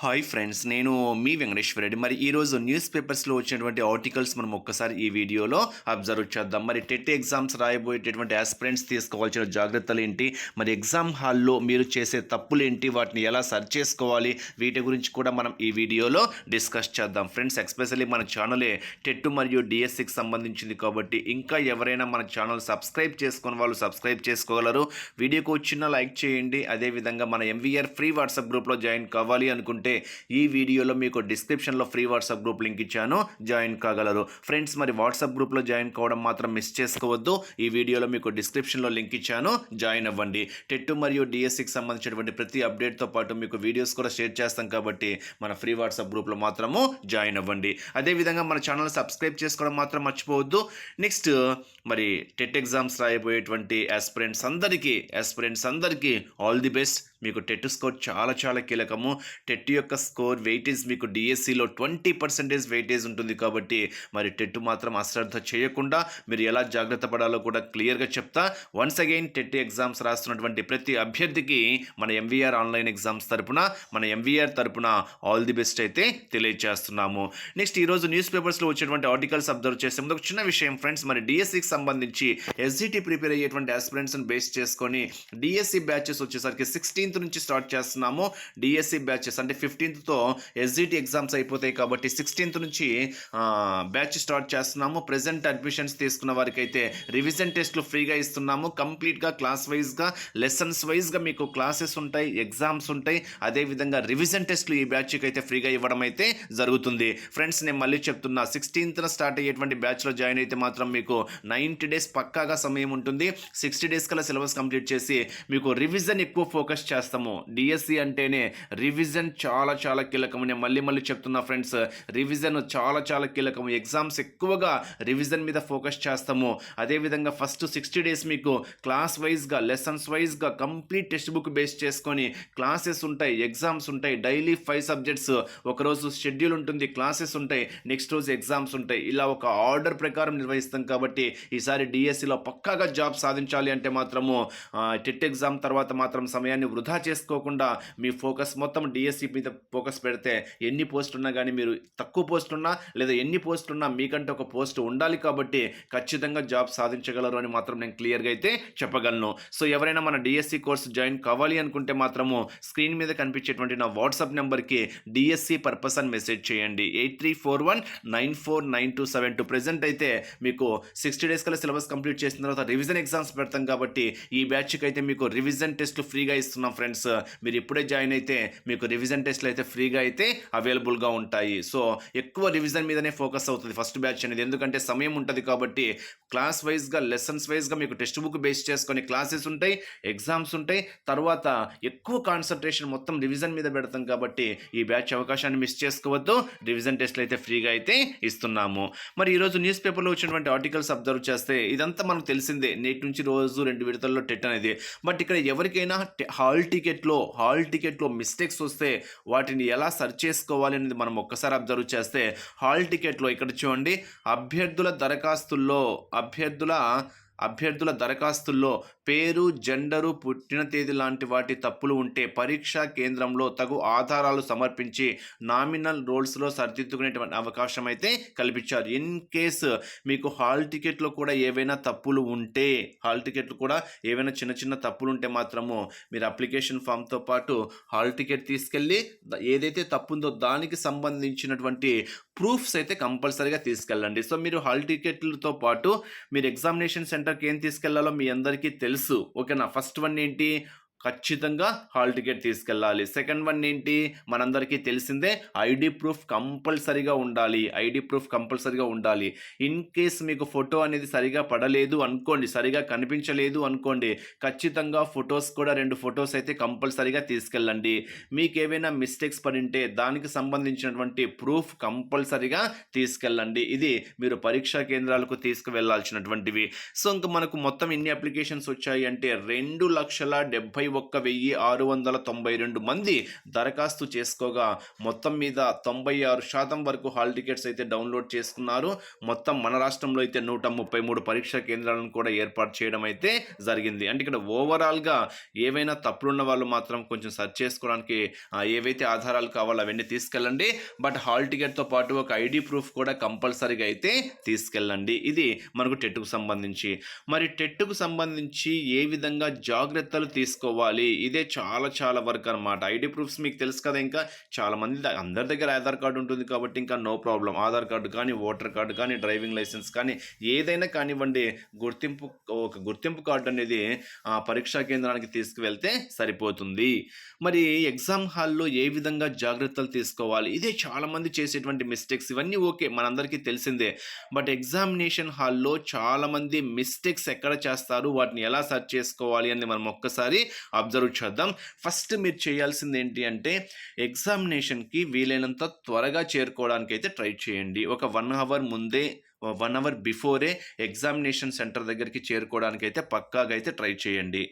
Hi friends నేను మీ వెంకటేశ్వర రెడ్డి. మరి ఈరోజు న్యూస్ పేపర్స్లో వచ్చినటువంటి ఆర్టికల్స్ మనం ఒక్కసారి ఈ వీడియోలో అబ్జర్వ్ చేద్దాం. మరి టెట్ ఎగ్జామ్స్ రాయబోయేటటువంటి ఆస్పిరెంట్స్ తీసుకోవాల్సిన జాగ్రత్తలు ఏంటి? మరి ఎగ్జామ్ హాల్లో మీరు చేసే తప్పులు ఏంటి? వాటిని ఎలా సర్చ్ చేసుకోవాలి? వీటి గురించి కూడా మనం ఈ వీడియోలో డిస్కస్ చేద్దాం. ఫ్రెండ్స్ ఎస్పెషల్లీ మన ఛానలే టెట్ మరియు డిఎస్సికి సంబంధించింది కాబట్టి ఇంకా ఎవరైనా మన ఛానల్ సబ్స్క్రైబ్ చేసుకున్న వాళ్ళు సబ్స్క్రైబ్ చేసుకోగలరు. వీడియోకి వచ్చిన లైక్ చేయండి. అదేవిధంగా మన ఎంవీఆర్ ఫ్రీ వాట్సాప్ గ్రూప్లో జాయిన్ కావాలి అనుకుంటే ఈ వీడియోలో మీకు డిస్క్రిప్షన్లో ఫ్రీ వాట్సాప్ గ్రూప్ లింక్ ఇచ్చాను. జాయిన్ కాగలరు. ఫ్రెండ్స్ మరి వాట్సాప్ గ్రూప్లో జాయిన్ కావడం మాత్రం మిస్ చేసుకోవద్దు. ఈ వీడియోలో మీకు డిస్క్రిప్షన్లో లింక్ ఇచ్చాను. జాయిన్ అవ్వండి. టెట్ మరియు డిఎస్సికి సంబంధించినటువంటి ప్రతి అప్డేట్తో పాటు మీకు వీడియోస్ కూడా షేర్ చేస్తాం కాబట్టి మన ఫ్రీ వాట్సాప్ గ్రూప్లో మాత్రము జాయిన్ అవ్వండి. అదేవిధంగా మన ఛానల్ సబ్స్క్రైబ్ చేసుకోవడం మాత్రం మర్చిపోవద్దు. నెక్స్ట్ మరి టెట్ ఎగ్జామ్స్ రాయబోయేటువంటి ఆస్పిరెంట్స్ అందరికీ ఆస్పిరెంట్స్ అందరికీ ఆల్ ది బెస్ట్ మీకు టెట్ స్కోర్ చాలా చాలా కీలకము. టెట్ యొక్క స్కోర్ వెయిటేజ్ మీకు డిఎస్సిలో ట్వంటీ పర్సెంటేజ్ వెయిటేజ్ ఉంటుంది కాబట్టి మరి టెట్ మాత్రం అశ్రద్ధ చేయకుండా మీరు ఎలా జాగ్రత్త పడాలో కూడా క్లియర్గా చెప్తా. వన్స్ అగైన్ టెట్ ఎగ్జామ్స్ రాస్తున్నటువంటి ప్రతి అభ్యర్థికి మన ఎంవీఆర్ ఆన్లైన్ ఎగ్జామ్స్ తరపున మన ఎంవీఆర్ తరపున ఆల్ ది బెస్ట్ అయితే తెలియజేస్తున్నాము నెక్స్ట్ ఈరోజు న్యూస్ పేపర్స్లో వచ్చేటువంటి ఆర్టికల్స్ అబ్జర్వ్ చేసే ముందు ఒక చిన్న విషయం ఫ్రెండ్స్ మరి డిఎస్సికి సంబంధించి ఎస్జిటి ప్రిపేర్ అయ్యేటువంటి ఆస్పిరెంట్స్ని బేస్ చేసుకొని డిఎస్సి బ్యాచెస్ వచ్చేసరికి సిక్స్టీన్త్ నుంచి స్టార్ట్ చేస్తున్నాము. డిఎస్సి బ్యాచెస్ అంటే ఫిఫ్టీన్త్తో ఎస్జిటి ఎగ్జామ్స్ అయిపోతాయి కాబట్టి సిక్స్టీన్త్ నుంచి బ్యాచ్ స్టార్ట్ చేస్తున్నాము. ప్రజెంట్ అడ్మిషన్స్ తీసుకున్న వారికి అయితే రివిజన్ టెస్ట్లు ఫ్రీగా ఇస్తున్నాము. కంప్లీట్గా క్లాస్ వైజ్గా లెసన్స్ వైజ్గా మీకు క్లాసెస్ ఉంటాయి ఎగ్జామ్స్ ఉంటాయి. అదేవిధంగా రివిజన్ టెస్ట్లు ఈ బ్యాచ్కి అయితే ఫ్రీగా ఇవ్వడం అయితే జరుగుతుంది. ఫ్రెండ్స్ నేను మళ్ళీ చెప్తున్నా సిక్స్టీన్త్న స్టార్ట్ అయ్యేటువంటి బ్యాచ్లో జాయిన్ అయితే మాత్రం మీకు నైంటీ డేస్ పక్కాగా సమయం ఉంటుంది. సిక్స్టీ డేస్ కల్లా సిలబస్ కంప్లీట్ చేసి మీకు రివిజన్ ఎక్కువ ఫోకస్ చేస్తాము. డిఎస్సి అంటేనే రివిజన్ చాలా చాలా కీలకం నేను మళ్ళీ మళ్ళీ చెప్తున్నా ఫ్రెండ్స్. రివిజన్ చాలా చాలా కీలకం. ఎగ్జామ్స్ ఎక్కువగా రివిజన్ మీద ఫోకస్ చేస్తాము. అదేవిధంగా ఫస్ట్ సిక్స్టీ డేస్ మీకు క్లాస్ వైజ్గా లెసన్స్ వైజ్గా కంప్లీట్ టెక్స్ట్ బుక్ బేస్ చేసుకొని క్లాసెస్ ఉంటాయి ఎగ్జామ్స్ ఉంటాయి. Daily five subjects. ఒకరోజు షెడ్యూల్ ఉంటుంది క్లాసెస్ ఉంటాయి. నెక్స్ట్ రోజు ఎగ్జామ్స్ ఉంటాయి. ఇలా ఒక ఆర్డర్ ప్రకారం నిర్వహిస్తాం కాబట్టి ఈసారి డిఎస్సిలో పక్కాగా జాబ్ సాధించాలి అంటే మాత్రము టెట్ ఎగ్జామ్ తర్వాత మాత్రం సమయాన్ని వృధా చేసుకోకుండా మీ ఫోకస్ మొత్తం డిఎస్సి మీద ఫోకస్ పెడితే ఎన్ని పోస్టులు ఉన్నా కానీ మీరు తక్కువ పోస్ట్ ఉన్నా లేదా ఎన్ని పోస్ట్ ఉన్నా మీకంటే ఒక పోస్ట్ ఉండాలి కాబట్టి ఖచ్చితంగా జాబ్ సాధించగలరు అని మాత్రం నేను క్లియర్గా అయితే చెప్పగలను. సో ఎవరైనా మన డిఎస్సి కోర్సు జాయిన్ కావాలి అనుకుంటే మాత్రము స్క్రీన్ మీద కనిపించేటువంటి నా వాట్సాప్ నెంబర్కి డిఎస్సి పర్పస్ అని మెసేజ్ చేయండి. Eight three four one nine four nine two seven two present అయితే మీకు సిక్స్టీ డేస్ కల్లా సిలబస్ కంప్లీట్ చేసిన తర్వాత రివిజన్ ఎగ్జామ్స్ పెడతాం కాబట్టి ఈ బ్యాచ్కి అయితే మీకు రివిజన్ టెస్ట్లు ఫ్రీగా ఇస్తున్నాం ఫ్రెండ్స్. మీరు ఇప్పుడే జాయిన్ అయితే మీకు రివిజన్ టెస్ట్ టెస్ట్లు అయితే ఫ్రీగా అయితే అవైలబుల్గా ఉంటాయి. సో ఎక్కువ రివిజన్ మీదనే ఫోకస్ అవుతుంది ఫస్ట్ బ్యాచ్ అనేది. ఎందుకంటే సమయం ఉంటుంది కాబట్టి క్లాస్ వైజ్గా లెసన్స్ వైజ్గా మీకు టెక్స్ట్ బుక్ బేస్ చేసుకొని క్లాసెస్ ఉంటాయి ఎగ్జామ్స్ ఉంటాయి. తర్వాత ఎక్కువ కాన్సన్ట్రేషన్ మొత్తం రివిజన్ మీద పెడతాం కాబట్టి ఈ బ్యాచ్ అవకాశాన్ని మిస్ చేసుకోవద్దు. రివిజన్ టెస్ట్లు అయితే ఫ్రీగా అయితే ఇస్తున్నాము. మరి ఈరోజు న్యూస్ పేపర్లో వచ్చినటువంటి ఆర్టికల్స్ అబ్జర్వ్ చేస్తే ఇదంతా మనకు తెలిసిందే. నేటి నుంచి రోజు రెండు విడతల్లో టెట్ అనేది. బట్ ఇక్కడ ఎవరికైనా హాల్ టికెట్లో హాల్ టికెట్లో మిస్టేక్స్ వస్తే వాటిని ఎలా సర్చ్ చేసుకోవాలి అనేది మనం ఒక్కసారి అబ్జర్వ్ చేస్తే హాల్ టికెట్లో ఇక్కడ చూడండి అభ్యర్థుల దరఖాస్తుల్లో అభ్యర్థుల అభ్యర్థుల దరఖాస్తుల్లో పేరు జెండరు పుట్టిన తేదీ లాంటి వాటి తప్పులు ఉంటే పరీక్షా కేంద్రంలో తగు ఆధారాలు సమర్పించి నామినల్ రోల్స్లో సరిదిద్దుకునేటువంటి అవకాశం అయితే కల్పించారు. ఇన్ కేసు మీకు హాల్ టికెట్లో కూడా ఏవైనా తప్పులు ఉంటే హాల్ టికెట్లు కూడా ఏవైనా చిన్న చిన్న తప్పులు ఉంటే మాత్రము మీరు అప్లికేషన్ ఫామ్తో పాటు హాల్ టికెట్ తీసుకెళ్ళి ఏదైతే తప్పు ఉందో దానికి సంబంధించినటువంటి ప్రూఫ్స్ అయితే కంపల్సరీగా తీసుకెళ్ళండి. సో మీరు హాల్ టికెట్లతో పాటు మీరు ఎగ్జామినేషన్ సెంటర్ సెంటర్కి ఏం తీసుకెళ్ళాలో మీ అందరికీ తెలుసు. ఓకేనా? ఫస్ట్ వన్ ఏంటి? ఖచ్చితంగా హాల్ టికెట్ తీసుకెళ్ళాలి. సెకండ్ వన్ ఏంటి? మనందరికీ తెలిసిందే ఐడి ప్రూఫ్ కంపల్సరీగా ఉండాలి. ఐడి ప్రూఫ్ కంపల్సరీగా ఉండాలి. ఇన్ కేస్ మీకు ఫోటో అనేది సరిగా పడలేదు అనుకోండి సరిగా కనిపించలేదు అనుకోండి ఖచ్చితంగా ఫొటోస్ కూడా రెండు ఫొటోస్ అయితే కంపల్సరీగా తీసుకెళ్ళండి. మీకు ఏవైనా మిస్టేక్స్ పడింటే దానికి సంబంధించినటువంటి ప్రూఫ్ కంపల్సరీగా తీసుకెళ్ళండి. ఇది మీరు పరీక్షా కేంద్రాలకు తీసుకువెళ్ళాల్సినటువంటివి సో ఇంకా మనకు మొత్తం ఎన్ని అప్లికేషన్స్ వచ్చాయి అంటే రెండు లక్షల డెబ్బై ఒక్క వెయ్యి ఆరు వందల తొంభై రెండు మంది దరఖాస్తు చేసుకోగా. మొత్తం మీద తొంభై ఆరు శాతం వరకు హాల్ టికెట్స్ అయితే డౌన్లోడ్ చేసుకున్నారు. మొత్తం మన రాష్ట్రంలో అయితే నూట ముప్పై మూడు పరీక్షా కేంద్రాలను కూడా ఏర్పాటు చేయడం అయితే జరిగింది. అంటే ఇక్కడ ఓవరాల్గా ఏవైనా తప్పులున్న వాళ్ళు మాత్రం కొంచెం సెర్చ్ చేసుకోవడానికి ఏవైతే ఆధారాలు కావాలో అవన్నీ తీసుకెళ్ళండి. బట్ హాల్ టికెట్తో పాటు ఒక ఐడి ప్రూఫ్ కూడా కంపల్సరీగా అయితే తీసుకెళ్ళండి. ఇది మనకు టెట్కు సంబంధించి. మరి టెట్కు సంబంధించి ఏ విధంగా జాగ్రత్తలు తీసుకోవాలి? ఇదే చాలా చాలా వరకు అనమాట ఐడి ప్రూఫ్స్ మీకు తెలుసు కదా ఇంకా. చాలా మంది అందరి దగ్గర ఆధార్ కార్డు ఉంటుంది కాబట్టి ఇంకా నో ప్రాబ్లం. ఆధార్ కార్డు కానీ ఓటర్ కార్డు కానీ డ్రైవింగ్ లైసెన్స్ కానీ ఏదైనా కానివ్వండి గుర్తింపు ఒక గుర్తింపు కార్డు అనేది ఆ, పరీక్షా కేంద్రానికి తీసుకువెళ్తే సరిపోతుంది. మరి ఎగ్జామ్ హాల్లో ఏ విధంగా జాగ్రత్తలు తీసుకోవాలి? ఇదే చాలామంది చేసేటువంటి మిస్టేక్స్. ఇవన్నీ ఓకే మనందరికీ తెలిసిందే. బట్ ఎగ్జామినేషన్ హాల్లో చాలామంది మిస్టేక్స్ ఎక్కడ చేస్తారు? వాటిని ఎలా సెర్చ్ చేసుకోవాలి? అని మనం ఒక్కసారి అబ్జర్వ్ చేద్దాం. ఫస్ట్ మీరు చేయాల్సింది ఏంటి అంటే ఎగ్జామినేషన్కి వీలైనంత త్వరగా చేరుకోవడానికి అయితే ట్రై చేయండి. ఒక వన్ అవర్ ముందే వన్ అవర్ బిఫోరే ఎగ్జామినేషన్ సెంటర్ దగ్గరికి చేరుకోవడానికి అయితే పక్కాగా అయితే ట్రై చేయండి.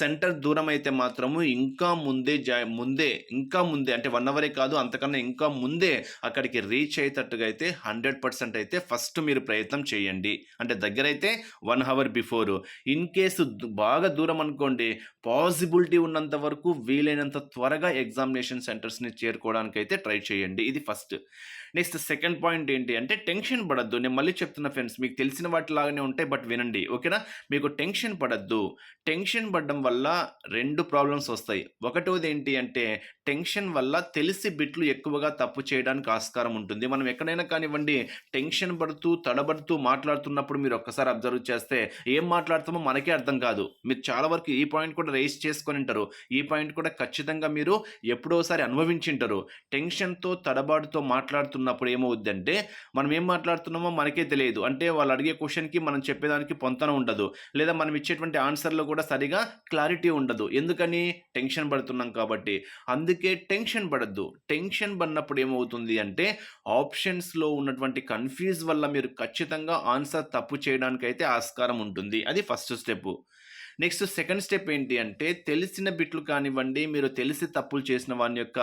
సెంటర్ దూరం అయితే మాత్రము ఇంకా ముందే జా ముందే ఇంకా ముందే అంటే వన్ అవరే కాదు అంతకన్నా ఇంకా ముందే అక్కడికి రీచ్ అయ్యేటట్టుగా అయితే హండ్రెడ్ పర్సెంట్ అయితే ఫస్ట్ మీరు ప్రయత్నం చేయండి. అంటే దగ్గర అయితే one hour before in case బాగా దూరం అనుకోండి పాసిబిలిటీ ఉన్నంత వరకు వీలైనంత త్వరగా ఎగ్జామినేషన్ సెంటర్స్ని చేరుకోవడానికి అయితే ట్రై చేయండి. ఇది ఫస్ట్ నెక్స్ట్ సెకండ్ పాయింట్ ఏంటి అంటే టెన్షన్ పడద్దు. నేను మళ్ళీ చెప్తున్నా ఫ్రెండ్స్ మీకు తెలిసిన వాటిలాగానే ఉంటాయి బట్ వినండి ఓకేనా? మీకు టెన్షన్ పడద్దు. టెన్షన్ పడడం వల్ల రెండు ప్రాబ్లమ్స్ వస్తాయి. ఒకటోది ఏంటి అంటే టెన్షన్ వల్ల తెలిసి బిట్లు ఎక్కువగా తప్పు చేయడానికి ఆస్కారం ఉంటుంది. మనం ఎక్కడైనా కానివ్వండి టెన్షన్ పడుతూ తడబడుతూ మాట్లాడుతున్నప్పుడు మీరు ఒక్కసారి అబ్జర్వ్ చేస్తే ఏం మాట్లాడుతామో మనకే అర్థం కాదు. మీరు చాలా వరకు ఈ పాయింట్ కూడా రేస్ చేసుకొని ఉంటారు. ఈ పాయింట్ కూడా ఖచ్చితంగా మీరు ఎప్పుడోసారి అనుభవించింటారు టెన్షన్తో తడబాటుతో మాట్లాడుతూ మాట్లాడుతున్నప్పుడు ఏమవుద్దంటే మనం ఏం మాట్లాడుతున్నామో మనకే తెలియదు. అంటే వాళ్ళు అడిగే క్వశ్చన్కి మనం చెప్పేదానికి పొంతన ఉండదు. లేదా మనం ఇచ్చేటువంటి ఆన్సర్లో కూడా సరిగా క్లారిటీ ఉండదు. ఎందుకని? టెన్షన్ పడుతున్నాం కాబట్టి. అందుకే టెన్షన్ పడద్దు. టెన్షన్ పడినప్పుడు ఏమవుతుంది అంటే ఆప్షన్స్లో ఉన్నటువంటి కన్ఫ్యూజ్ వల్ల మీరు ఖచ్చితంగా ఆన్సర్ తప్పు చేయడానికి అయితే ఆస్కారం ఉంటుంది. అది first step next second step ఏంటి అంటే తెలిసిన బిట్లు కానివ్వండి మీరు తెలిసి తప్పులు చేసిన వాని యొక్క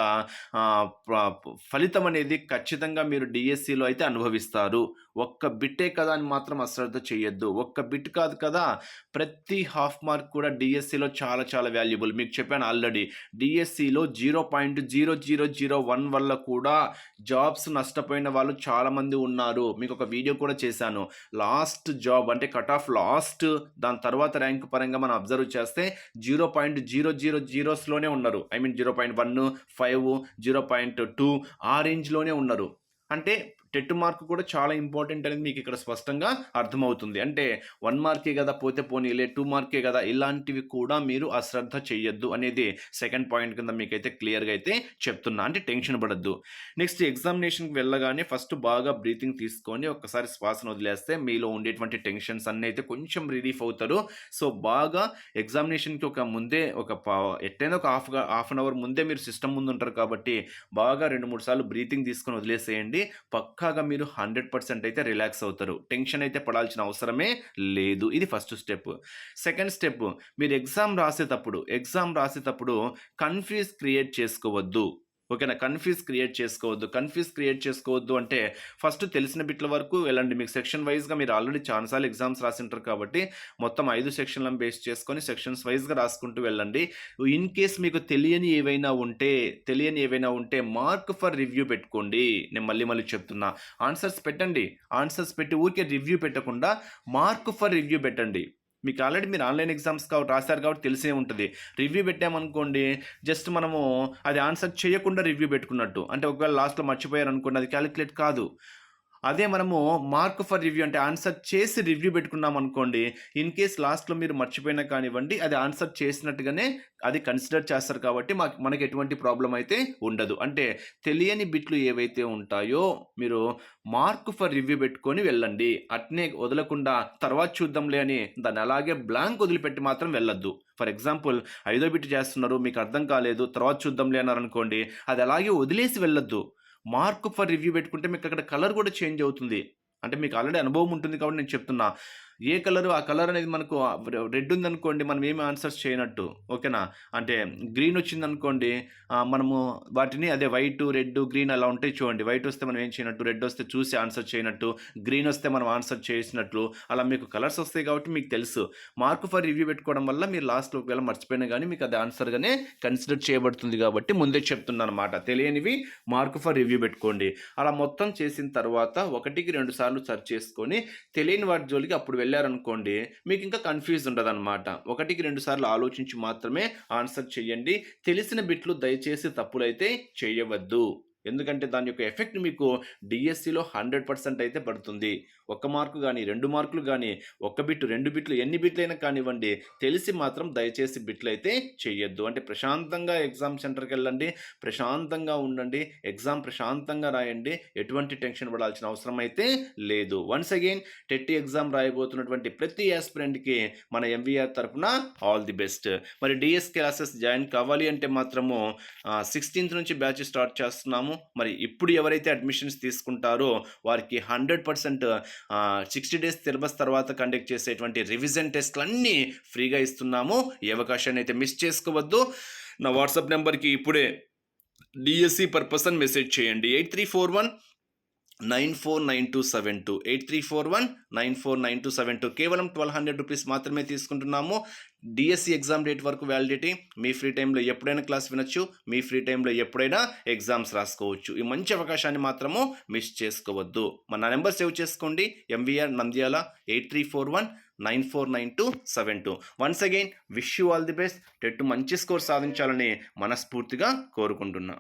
ఫలితం అనేది ఖచ్చితంగా మీరు డిఎస్సిలో అయితే అనుభవిస్తారు. ఒక్క బిట్టే కదా అని మాత్రం అశ్రద్ధ చేయొద్దు. ఒక్క బిట్ కాదు కదా ప్రతి హాఫ్ మార్క్ కూడా డిఎస్సిలో చాలా చాలా వాల్యుబుల్. మీకు చెప్పాను ఆల్రెడీ డిఎస్సిలో zero point zero zero zero one వల్ల కూడా జాబ్స్ నష్టపోయిన వాళ్ళు చాలామంది ఉన్నారు. మీకు ఒక వీడియో కూడా చేశాను. లాస్ట్ జాబ్ అంటే కట్ ఆఫ్ లాస్ట్ దాని తర్వాత ర్యాంక్ పరంగా మనం అబ్జర్వ్ చేస్తే జీరో పాయింట్ జీరో జీరో జీరోస్లోనే ఉన్నారు. I mean zero point one five zero point two ఆ రేంజ్లోనే ఉన్నారు. అంటే టెట్ మార్క్ కూడా చాలా ఇంపార్టెంట్ అనేది మీకు ఇక్కడ స్పష్టంగా అర్థమవుతుంది. అంటే వన్ మార్కే కదా పోతే పోనీలే టూ మార్కే కదా ఇలాంటివి కూడా మీరు అశ్రద్ధ చేయొద్దు అనేది సెకండ్ పాయింట్ కింద మీకైతే క్లియర్గా అయితే చెప్తున్నా. అంటే టెన్షన్ పడద్దు. నెక్స్ట్ ఎగ్జామినేషన్కి వెళ్ళగానే ఫస్ట్ బాగా బ్రీతింగ్ తీసుకొని ఒక్కసారి శ్వాసను వదిలేస్తే మీలో ఉండేటువంటి టెన్షన్స్ అన్నీ అయితే కొంచెం రిలీఫ్ అవుతారు. సో బాగా ఎగ్జామినేషన్కి ఒక ముందే ఒక పా- ఎట్టైనా ఒక హాఫ్ హాఫ్ అన్ అవర్ ముందే మీరు సిస్టమ్ ముందు ఉంటారు కాబట్టి బాగా రెండు మూడు సార్లు బ్రీతింగ్ తీసుకొని వదిలేసేయండి. పక్కాగా మీరు హండ్రెడ్ పర్సెంట్ అయితే రిలాక్స్ అవుతారు. టెన్షన్ అయితే పడాల్సిన అవసరమే లేదు. ఇది ఫస్ట్ స్టెప్. సెకండ్ స్టెప్ మీరు ఎగ్జామ్ రాసేటప్పుడు ఎగ్జామ్ రాసేటప్పుడు కన్ఫ్యూజ్ క్రియేట్ చేసుకోవద్దు. ఓకేనా? కన్ఫ్యూజ్ క్రియేట్ చేసుకోవద్దు. కన్ఫ్యూజ్ క్రియేట్ చేసుకోవద్దు అంటే ఫస్ట్ తెలిసిన బిట్ల వరకు వెళ్ళండి. మీకు సెక్షన్ వైజ్గా మీరు ఆల్రెడీ చాలాసార్లు ఎగ్జామ్స్ రాసింటారు కాబట్టి మొత్తం ఐదు సెక్షన్లను బేస్ చేసుకొని సెక్షన్స్ వైజ్గా రాసుకుంటూ వెళ్ళండి. ఇన్ కేస్ మీకు తెలియని ఏవైనా ఉంటే తెలియని ఏవైనా ఉంటే మార్క్ ఫర్ రివ్యూ పెట్టుకోండి. నేను మళ్ళీ మళ్ళీ చెప్తున్నా. ఆన్సర్స్ పెట్టండి. ఆన్సర్స్ పెట్టి ఊరికే రివ్యూ పెట్టకుండా మార్క్ ఫర్ రివ్యూ పెట్టండి. మీకు ఆల్రెడీ మీరు ఆన్లైన్ ఎగ్జామ్స్ కాబట్టి రాశారు కాబట్టి తెలిసే ఉంటుంది. రివ్యూ పెట్టామనుకోండి జస్ట్ మనము అది ఆన్సర్ చేయకుండా రివ్యూ పెట్టుకున్నట్టు. అంటే ఒకవేళ లాస్ట్లో మర్చిపోయారు అనుకోండి అది క్యాలిక్యులేట్ కాదు. అదే మనము మార్క్ ఫర్ రివ్యూ అంటే ఆన్సర్ చేసి రివ్యూ పెట్టుకున్నాం అనుకోండి ఇన్ కేస్ లాస్ట్లో మీరు మర్చిపోయినా కానివ్వండి అది ఆన్సర్ చేసినట్టుగానే అది కన్సిడర్ చేస్తారు కాబట్టి మాకు మనకి ఎటువంటి ప్రాబ్లం అయితే ఉండదు. అంటే తెలియని బిట్లు ఏవైతే ఉంటాయో మీరు మార్క్ ఫర్ రివ్యూ పెట్టుకొని వెళ్ళండి. అట్నే వదలకుండా తర్వాత చూద్దాంలే అని దాన్ని అలాగే బ్లాంక్ వదిలిపెట్టి మాత్రం వెళ్ళొద్దు. ఫర్ ఎగ్జాంపుల్ ఐదో బిట్ చేస్తున్నారు మీకు అర్థం కాలేదు తర్వాత చూద్దాంలే అన్నారు అనుకోండి అది అలాగే వదిలేసి వెళ్ళొద్దు. మార్క్ ఫర్ రివ్యూ పెట్టుకుంటే మీకు అక్కడ కలర్ కూడా చేంజ్ అవుతుంది. అంటే మీకు ఆల్రెడీ అనుభవం ఉంటుంది కాబట్టి నేను చెప్తున్నా. ఏ కలరు ఆ కలర్ అనేది మనకు రెడ్ ఉందనుకోండి మనం ఏమి ఆన్సర్స్ చేయనట్టు ఓకేనా? అంటే గ్రీన్ వచ్చిందనుకోండి మనము వాటిని అదే వైట్ రెడ్ గ్రీన్ అలా ఉంటాయి చూడండి. వైట్ వస్తే మనం ఏం చేయనట్టు రెడ్ వస్తే చూసి ఆన్సర్ చేయనట్టు గ్రీన్ వస్తే మనం ఆన్సర్ చేసినట్లు అలా మీకు కలర్స్ వస్తాయి కాబట్టి మీకు తెలుసు. మార్క్ ఫర్ రివ్యూ పెట్టుకోవడం వల్ల మీరు లాస్ట్లో ఒకవేళ మర్చిపోయినా కానీ మీకు అది ఆన్సర్గానే కన్సిడర్ చేయబడుతుంది కాబట్టి ముందే చెప్తున్నాను అనమాట తెలియనివి మార్క్ ఫర్ రివ్యూ పెట్టుకోండి. అలా మొత్తం చేసిన తర్వాత ఒకటికి రెండు సార్లు సెర్చ్ చేసుకొని తెలియని వాటి జోలికి అప్పుడు వెళ్ళారనుకోండి మీకు ఇంకా కన్ఫ్యూజ్ ఉండదు అనమాట ఒకటికి రెండు సార్లు ఆలోచించి మాత్రమే ఆన్సర్ చేయండి తెలిసిన బిట్లు దయచేసి తప్పులైతే చేయవద్దు ఎందుకంటే దాని యొక్క ఎఫెక్ట్ మీకు డిఎస్సిలో హండ్రెడ్ పర్సెంట్ అయితే పడుతుంది. ఒక్క మార్కు కానీ రెండు మార్కులు కానీ ఒక్క బిట్టు రెండు బిట్లు ఎన్ని బిట్లైనా కానివ్వండి తెలిసి మాత్రం దయచేసి బిట్లు అయితే చేయొద్దు అంటే ప్రశాంతంగా ఎగ్జామ్ సెంటర్కి వెళ్ళండి ప్రశాంతంగా ఉండండి ఎగ్జామ్ ప్రశాంతంగా రాయండి ఎటువంటి టెన్షన్ పడాల్సిన అవసరం అయితే లేదు. వన్స్ అగైన్ టెట్టి ఎగ్జామ్ రాయబోతున్నటువంటి ప్రతి యాస్పిరెంట్కి మన ఎంవీఆర్ తరఫున ఆల్ ది బెస్ట్. మరి డిఎస్ క్లాసెస్ జాయిన్ కావాలి అంటే మాత్రము సిక్స్టీన్త్ నుంచి బ్యాచ్ స్టార్ట్ చేస్తున్నాము. మరి ఇప్పుడు ఎవరైతే అడ్మిషన్స్ తీసుకుంటారో వారికి hundred percent sixty days syllabus తర్వాత కండక్ట్ చేసేటువంటి రివిజన్ టెస్ట్లు అన్నీ ఫ్రీగా ఇస్తున్నాము. ఈ అవకాశాన్ని అయితే మిస్ చేసుకోవద్దు. నా వాట్సాప్ నెంబర్కి ఇప్పుడే డిఎస్సి పర్పస్ అని మెసేజ్ చేయండి. Eight three four one nine four nine two seven two eight three four one nine four nine two seven two. కేవలం ట్వెల్వ్ హండ్రెడ్ రూపీస్ మాత్రమే తీసుకుంటున్నాము. డిఎస్సి ఎగ్జామ్ డేట్ వరకు వ్యాలిడిటీ మీ free టైంలో ఎప్పుడైనా class వినొచ్చు మీ ఫ్రీ టైంలో ఎప్పుడైనా ఎగ్జామ్స్ రాసుకోవచ్చు. ఈ మంచి అవకాశాన్ని మాత్రము మిస్ చేసుకోవద్దు. మన నెంబర్ సేవ్ చేసుకోండి. MVR Nandyal eight three four one nine four nine two seven two. Once again wish you all the best TET మంచి స్కోర్ సాధించాలని మనస్ఫూర్తిగా కోరుకుంటున్నా.